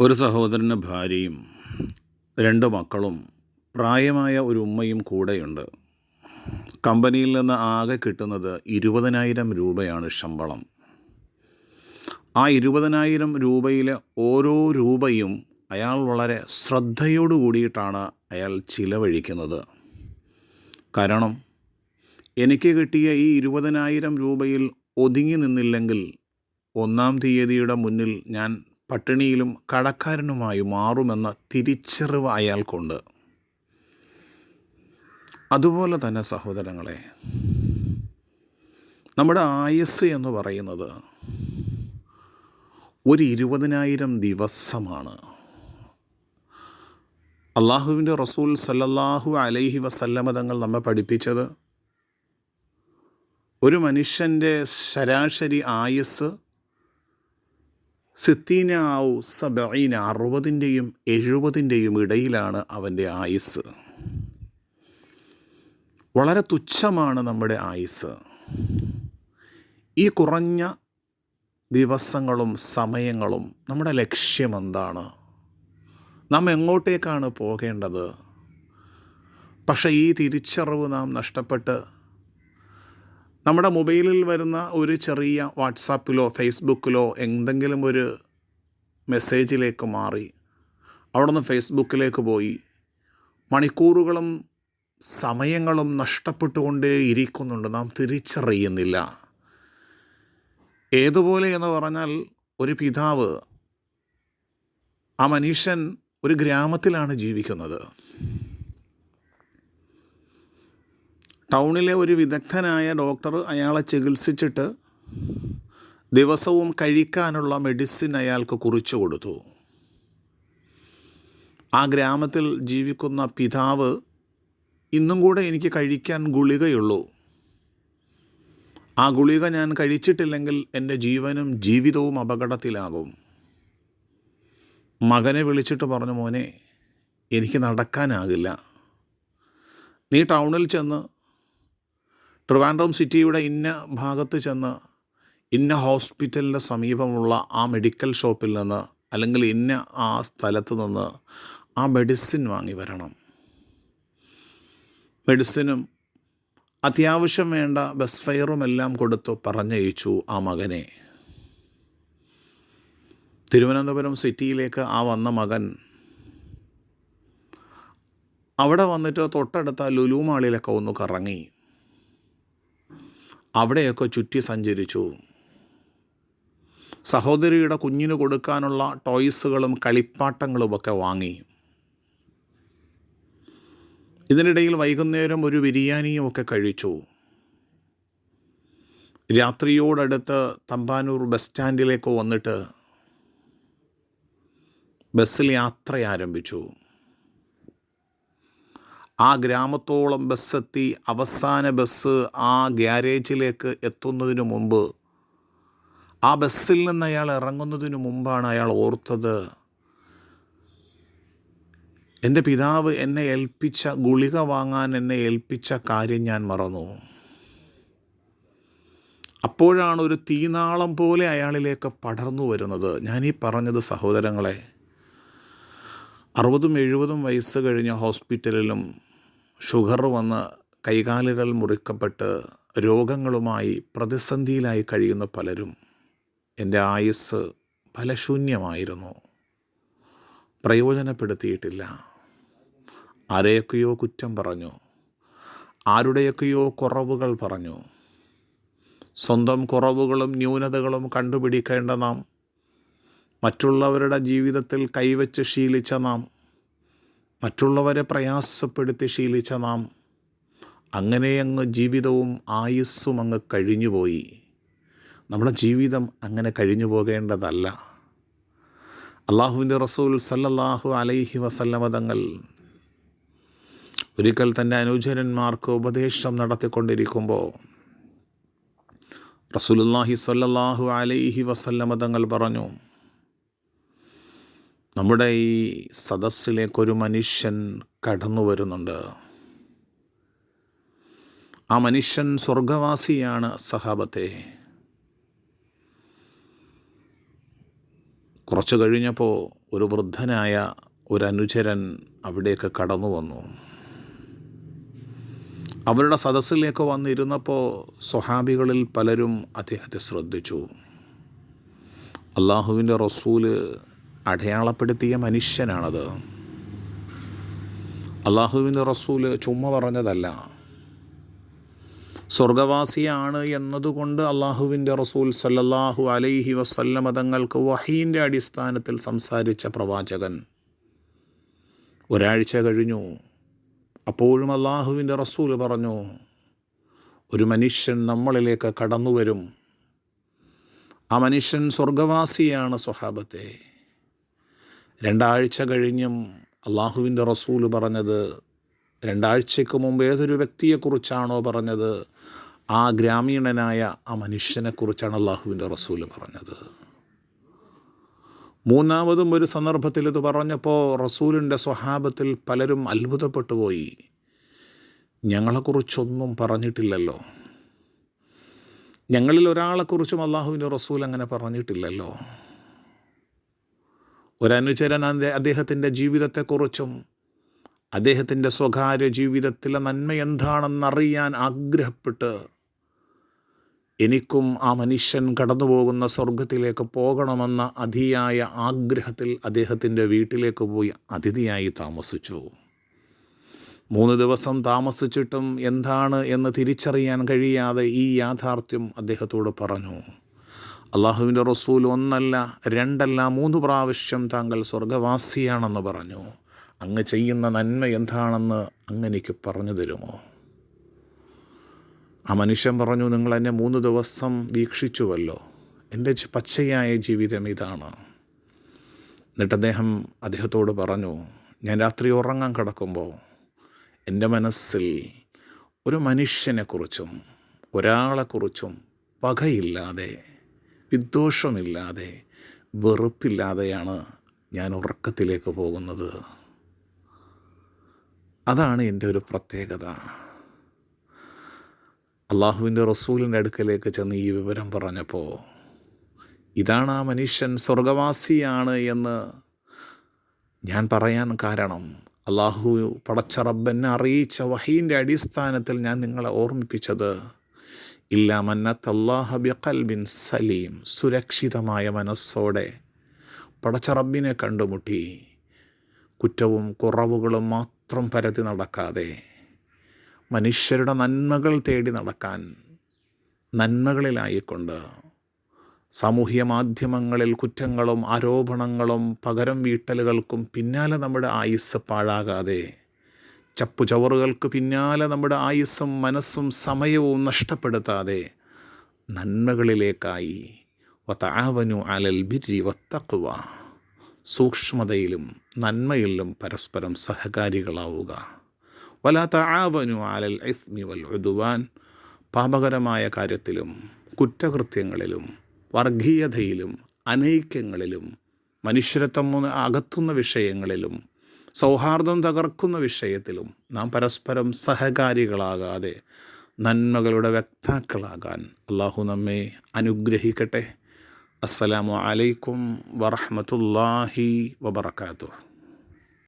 ഒരു സഹോദരന് ഭാര്യയും രണ്ട് മക്കളും പ്രായമായ ഒരു ഉമ്മയും കൂടെയുണ്ട്. കമ്പനിയിൽ നിന്ന് ആകെ കിട്ടുന്നത് ഇരുപതിനായിരം രൂപയാണ് ശമ്പളം. ആ ഇരുപതിനായിരം രൂപയിലെ ഓരോ രൂപയും അയാൾ വളരെ ശ്രദ്ധയോടു കൂടിയിട്ടാണ് അയാൾ ചിലവഴിക്കുന്നത്. കാരണം എനിക്ക് കിട്ടിയ ഈ ഇരുപതിനായിരം രൂപയിൽ ഒതുങ്ങി നിന്നില്ലെങ്കിൽ ഒന്നാം തീയതിയുടെ മുന്നിൽ ഞാൻ പട്ടിണിയിലും കടക്കാരനുമായി മാറുമെന്ന തിരിച്ചറിവ് അയാൾക്കുണ്ട്. അതുപോലെ തന്നെ സഹോദരങ്ങളെ നമ്മുടെ ആയുസ് എന്ന് പറയുന്നത് ഒരു ഇരുപതിനായിരം ദിവസമാണ്. അള്ളാഹുവിന്റെ റസൂൽ സല്ലല്ലാഹു അലൈഹി വസല്ലമ തങ്ങൾ നമ്മെ പഠിപ്പിച്ചത് ഒരു മനുഷ്യന്റെ ശരാശരി ആയുസ് സിത്തീന ഔ സബീന അറുപതിന്റെയും എഴുപതിന്റെയും ഇടയിലാണ് അവന്റെ ആയുസ് വളരെ തുച്ഛമാണ് നമ്മുടെ ആയുസ് ഈ കുറഞ്ഞ ദിവസങ്ങളും സമയങ്ങളും നമ്മുടെ ലക്ഷ്യം എന്താണ്? നാം എങ്ങോട്ടേക്കാണ് പോകേണ്ടത്? പക്ഷേ ഈ തിരിച്ചറിവ് നാം നഷ്ടപ്പെട്ട് നമ്മുടെ മൊബൈലിൽ വരുന്ന ഒരു ചെറിയ വാട്സാപ്പിലോ ഫേസ്ബുക്കിലോ എന്തെങ്കിലും ഒരു മെസ്സേജിലേക്ക് മാറി അവിടെ നിന്ന് ഫേസ്ബുക്കിലേക്ക് പോയി മണിക്കൂറുകളും സമയങ്ങളും നഷ്ടപ്പെട്ടുകൊണ്ടേ ഇരിക്കുന്നുണ്ട്. നാം തിരിച്ചറിയുന്നില്ല. ഏതുപോലെ എന്ന് പറഞ്ഞാൽ ഒരു പിതാവ് ആ മനുഷ്യൻ ഒരു ഗ്രാമത്തിലാണ് ജീവിക്കുന്നത്. ടൗണിലെ ഒരു വിദഗ്ധനായ ഡോക്ടർ അയാളെ ചികിത്സിച്ചിട്ട് ദിവസവും കഴിക്കാനുള്ള മെഡിസിൻ അയാൾക്ക് കുറിച്ചു കൊടുത്തു. ആ ഗ്രാമത്തിൽ ജീവിക്കുന്ന പിതാവ് ഇന്നും കൂടെ എനിക്ക് കഴിക്കാൻ ഗുളികയുള്ളൂ. ആ ഗുളിക ഞാൻ കഴിച്ചിട്ടില്ലെങ്കിൽ എന്റെ ജീവനും ജീവിതവും അപകടത്തിലാകും. മകനെ വിളിച്ചിട്ട് പറഞ്ഞു മോനെ എനിക്ക് നടക്കാനാകില്ല. നീ ടൗണിൽ ചെന്ന് ട്രിവാൻഡ്രം സിറ്റിയുടെ ഇന്ന ഭാഗത്ത് ചെന്ന് ഇന്ന ഹോസ്പിറ്റലിന്റെ സമീപമുള്ള ആ മെഡിക്കൽ ഷോപ്പിൽ നിന്ന് അല്ലെങ്കിൽ ഇന്ന ആ സ്ഥലത്ത് നിന്ന് ആ മെഡിസിൻ വാങ്ങി വരണം. മെഡിസിനും അത്യാവശ്യം വേണ്ട ബസ് ഫെയറും എല്ലാം കൊടുത്തു പറഞ്ഞയച്ചു ആ മകനെ. തിരുവനന്തപുരം സിറ്റിയിലേക്ക് ആ വന്ന മകൻ അവിടെ വന്നിട്ട് തൊട്ടടുത്ത ലുലു മാളിലൊക്കെ ഒന്ന് കറങ്ങി. അവിടെയൊക്കെ ചുറ്റി സഞ്ചരിച്ചു. സഹോദരിയുടെ കുഞ്ഞിന് കൊടുക്കാനുള്ള ടോയ്സുകളും കളിപ്പാട്ടങ്ങളുമൊക്കെ വാങ്ങി. ഇതിനിടയിൽ വൈകുന്നേരം ഒരു ബിരിയാണിയും ഒക്കെ കഴിച്ചു. രാത്രിയോടടുത്ത് തമ്പാനൂർ ബസ് സ്റ്റാൻഡിലേക്ക് വന്നിട്ട് ബസ്സിൽ യാത്ര ആരംഭിച്ചു. ആ ഗ്രാമത്തോളം ബസ്സെത്തി അവസാന ബസ് ആ ഗ്യാരേജിലേക്ക് എത്തുന്നതിന് മുമ്പ് ആ ബസ്സിൽ നിന്ന് അയാൾ ഇറങ്ങുന്നതിന് മുമ്പാണ് അയാൾ ഓർത്തത് എന്റെ പിതാവ് എന്നെ ഏൽപ്പിച്ച ഗുളിക വാങ്ങാൻ എന്നെ ഏൽപ്പിച്ച കാര്യം ഞാൻ മറന്നു. അപ്പോഴാണ് ഒരു തീനാളം പോലെ അയാളിലേക്ക് പടർന്നു വരുന്നത്. ഈ പറഞ്ഞത് സഹോദരങ്ങളെ അറുപതും എഴുപതും വയസ്സ് കഴിഞ്ഞ ഹോസ്പിറ്റലിലും ഷുഗർ വന്ന് കൈകാലുകൾ മുറിക്കപ്പെട്ട് രോഗങ്ങളുമായി പ്രതിസന്ധിയിലായി കഴിയുന്ന പലരും എന്റെ ആയുസ് ഫലശൂന്യമായിരുന്നു. പ്രയോജനപ്പെടുത്തിയിട്ടില്ല. ആരെയൊക്കെയോ കുറ്റം പറഞ്ഞു. ആരുടെയൊക്കെയോ കുറവുകൾ പറഞ്ഞു. സ്വന്തം കുറവുകളും ന്യൂനതകളും കണ്ടുപിടിക്കേണ്ട നാം മറ്റുള്ളവരുടെ ജീവിതത്തിൽ കൈവച്ച് ശീലിച്ച നാം മറ്റുള്ളവരെ പ്രയാസപ്പെടുത്തി ശീലിച്ച നാം അങ്ങനെ അങ്ങ് ജീവിതവും ആയുസ്സും അങ്ങ് കഴിഞ്ഞുപോയി. നമ്മുടെ ജീവിതം അങ്ങനെ കഴിഞ്ഞു പോകേണ്ടതല്ല അള്ളാഹുവിന്റെ റസൂൽ സല്ലല്ലാഹു അലൈഹി വസല്ലമതങ്ങൾ ഒരിക്കൽ തന്റെ അനുചരന്മാർക്ക് ഉപദേശം നടത്തിക്കൊണ്ടിരിക്കുമ്പോൾ റസൂലുല്ലാഹി സല്ലല്ലാഹു അലൈഹി വസല്ലമതങ്ങൾ പറഞ്ഞു നമ്മുടെ ഈ സദസ്സിലേക്കൊരു മനുഷ്യൻ കടന്നു വരുന്നുണ്ട്. ആ മനുഷ്യൻ സ്വർഗവാസിയാണ് സഹാബത്തെ. കുറച്ച് കഴിഞ്ഞപ്പോൾ ഒരു വൃദ്ധനായ ഒരു അനുചരൻ അവിടേക്ക് കടന്നു വന്നു. അവരുടെ സദസ്സിലേക്ക് വന്നിരുന്നപ്പോൾ സ്വഹാബികളിൽ പലരും അദ്ദേഹത്തെ ശ്രദ്ധിച്ചു. അള്ളാഹുവിന്റെ റസൂൽ അടയാളപ്പെടുത്തിയ മനുഷ്യനാണത്. അള്ളാഹുവിന്റെ റസൂൽ ചുമ്മ പറഞ്ഞതല്ല. സ്വർഗവാസിയാണ് എന്നതുകൊണ്ട് അള്ളാഹുവിന്റെ റസൂൽ സല്ലല്ലാഹു അലൈഹി വസല്ലമ തങ്ങൾക്ക് വഹീന്റെ അടിസ്ഥാനത്തിൽ സംസാരിച്ച പ്രവാചകൻ. ഒരാഴ്ച കഴിഞ്ഞു. അപ്പോഴും അള്ളാഹുവിന്റെ റസൂൽ പറഞ്ഞു ഒരു മനുഷ്യൻ നമ്മളിലേക്ക് കടന്നു വരും ആ മനുഷ്യൻ സ്വർഗവാസിയാണ് സ്വഹാബത്തെ. രണ്ടാഴ്ച കഴിഞ്ഞും അള്ളാഹുവിന്റെ റസൂൽ പറഞ്ഞത് രണ്ടാഴ്ചയ്ക്ക് മുമ്പ് ഏതൊരു വ്യക്തിയെക്കുറിച്ചാണോ പറഞ്ഞത് ആ ഗ്രാമീണനായ ആ മനുഷ്യനെക്കുറിച്ചാണ് അള്ളാഹുവിന്റെ റസൂൽ പറഞ്ഞത്. മൂന്നാമതും ഒരു സന്ദർഭത്തിൽ ഇത് പറഞ്ഞപ്പോൾ റസൂലിന്റെ സ്വഹാബത്തിൽ പലരും അത്ഭുതപ്പെട്ടു പോയി. ഞങ്ങളെക്കുറിച്ചൊന്നും പറഞ്ഞിട്ടില്ലല്ലോ. ഞങ്ങളിൽ ഒരാളെക്കുറിച്ചും അള്ളാഹുവിന്റെ റസൂൽ അങ്ങനെ പറഞ്ഞിട്ടില്ലല്ലോ. ഒരനുചരൻ അദ്ദേഹത്തിന്റെ ജീവിതത്തെക്കുറിച്ചും അദ്ദേഹത്തിന്റെ സ്വകാര്യ ജീവിതത്തിലെ നന്മ എന്താണെന്നറിയാൻ ആഗ്രഹപ്പെട്ട് എനിക്കും ആ മനുഷ്യൻ കടന്നു പോകുന്ന സ്വർഗത്തിലേക്ക് പോകണമെന്ന അതിയായ ആഗ്രഹത്തിൽ അദ്ദേഹത്തിന്റെ വീട്ടിലേക്ക് പോയി അതിഥിയായി താമസിച്ചു. മൂന്ന് ദിവസം താമസിച്ചിട്ടും എന്താണ് എന്ന് തിരിച്ചറിയാൻ കഴിയാതെ ഈ യാഥാർത്ഥ്യം അദ്ദേഹത്തോട് പറഞ്ഞു. അള്ളാഹുവിന്റെ റസൂൽ ഒന്നല്ല രണ്ടല്ല മൂന്ന് പ്രാവശ്യം താങ്കൾ സ്വർഗവാസിയാണെന്ന് പറഞ്ഞു. അങ്ങ് ചെയ്യുന്ന നന്മ എന്താണെന്ന് അങ്ങനെക്ക് പറഞ്ഞു തരുമോ? ആ മനുഷ്യൻ പറഞ്ഞു നിങ്ങൾ എന്നെ മൂന്ന് ദിവസം വീക്ഷിച്ചുവല്ലോ. എന്റെ പച്ചയായ ജീവിതം ഇതാണ്. എന്നിട്ട് അദ്ദേഹം അദ്ദേഹത്തോട് പറഞ്ഞു ഞാൻ രാത്രി ഉറങ്ങാൻ കിടക്കുമ്പോൾ എന്റെ മനസ്സിൽ ഒരു മനുഷ്യനെക്കുറിച്ചും ഒരാളെക്കുറിച്ചും പകയില്ലാതെ വിദ്വേഷമില്ലാതെ വെറുപ്പില്ലാതെയാണ് ഞാൻ ഉറക്കത്തിലേക്ക് പോകുന്നത്. അതാണ് എന്റെ ഒരു പ്രത്യേകത. അള്ളാഹുവിന്റെ റസൂലിന്റെ അടുക്കലേക്ക് ചെന്ന് ഈ വിവരം പറഞ്ഞപ്പോൾ ഇതാണ് ആ മനുഷ്യൻ സ്വർഗവാസിയാണ് എന്ന് ഞാൻ പറയാൻ കാരണം അള്ളാഹു പടച്ച റബ്ബെന്നെ അറിയിച്ച വഹീന്റെ അടിസ്ഥാനത്തിൽ ഞാൻ നിങ്ങളെ ഓർമ്മിപ്പിച്ചത് ഇല്ല മന്നത്ത് അള്ളാഹബി കൽബിൻ സലീം സുരക്ഷിതമായ മനസ്സോടെ പടച്ച റബ്ബിനെ കണ്ടുമുട്ടി. കുറ്റവും കുറവുകളും മാത്രം പരത്തി നടക്കാതെ മനുഷ്യരുടെ നന്മകൾ തേടി നടക്കാൻ നന്മകളിലായിക്കൊണ്ട് സാമൂഹ്യ മാധ്യമങ്ങളിൽ കുറ്റങ്ങളും ആരോപണങ്ങളും പകരം വീട്ടലുകൾക്കും പിന്നാലെ നമ്മുടെ ആയുസ് പാഴാകാതെ ചപ്പുചവറുകൾക്ക് പിന്നാലെ നമ്മുടെ ആയുസ്സും മനസ്സും സമയവും നഷ്ടപ്പെടുത്താതെ നന്മകളിലേക്കായി. വത്താവനു അലൽ ബിരി വത്തക്കുവ സൂക്ഷ്മതയിലും നന്മയിലും പരസ്പരം സഹകാരികളാവുക. വലാത്ത ആവനു അലൽ ഇസ്മി വൽ ഉദുവാൻ. പാപകരമായ കാര്യത്തിലും കുറ്റകൃത്യങ്ങളിലും വർഗീയതയിലും അനൈക്യങ്ങളിലും മനുഷ്യരത്വം അകത്തുന്ന വിഷയങ്ങളിലും സൗഹാർദ്ദം തകർക്കുന്ന വിഷയത്തിലും നാം പരസ്പരം സഹകാരികളാകാതെ നന്മകളുടെ വ്യക്താക്കളാകാൻ അള്ളാഹു നമ്മെ അനുഗ്രഹിക്കട്ടെ. അസ്സലാമു അലൈക്കും വറഹമത്തല്ലാഹി വബർക്കാത്തു